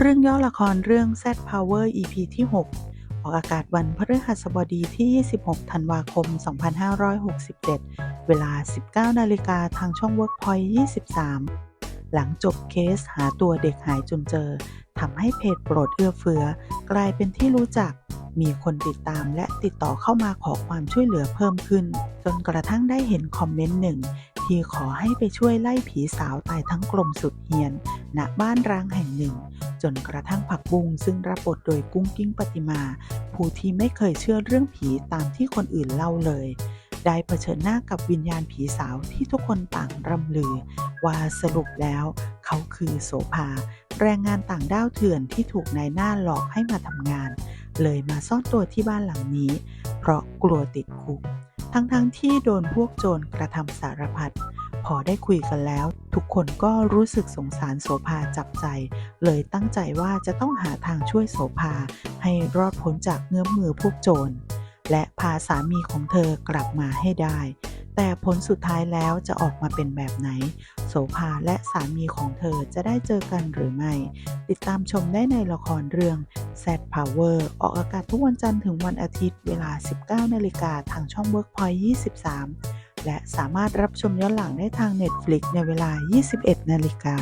เรื่องย่อละครเรื่อง Z Power EP ที่ 6 ออกอากาศวันพฤหัสบดีที่ 26 ธันวาคม 2567 เวลา 19 นาฬิกาทางช่อง Workpoint 23 หลังจบเคสหาตัวเด็กหายจนเจอ ทำให้เพจโปรดเอื้อเฟื้อกลายเป็นที่รู้จัก มีคนติดตามและติดต่อเข้ามาขอความช่วยเหลือเพิ่มขึ้น จนกระทั่งได้เห็นคอมเมนต์หนึ่งที่ขอให้ไปช่วยไล่ผีสาวตายทั้งกลมสุดเฮียน ณ บ้านร้างแห่งหนึ่ง จนกระทั่งผักบุ้งซึ่งรับบทโดยกุ้งกิ้งปฏิมา ผู้ที่ไม่เคยเชื่อเรื่องผีตามที่คนอื่นเล่าเลย ได้เผชิญหน้ากับวิญญาณผีสาวที่ทุกคนต่างร่ำลือ ว่าสรุปแล้ว เขาคือโสภา แรงงานต่างด้าวเถื่อนที่ถูกนายหน้าหลอกให้มาทำงาน เลยมาซ่อนตัวที่บ้านหลังนี้ เพราะกลัวติดคุก ทั้งๆทที่โดนพวกโจรกระทำสารพัด พอได้คุยกันแล้ว ทุกคนก็รู้สึกสงสารโสภาจับใจ เลยตั้งใจว่าจะต้องหาทางช่วยโสภาให้รอดพ้นจากเงื้อมมือพวกโจร และพาสามีของเธอกลับมาให้ได้ แต่ผลสุดท้ายแล้วจะออกมาเป็นแบบไหน โสภาและสามีของเธอจะได้เจอกันหรือไม่ ติดตามชมได้ในละครเรื่อง Z Power ออกอากาศทุกวันจันทร์ถึงวันอาทิตย์เวลา 19นาฬิกาทางช่อง Workpoint 23 และสามารถรับชมย้อนหลังได้ทาง Netflix ในเวลา 21 นาฬิกา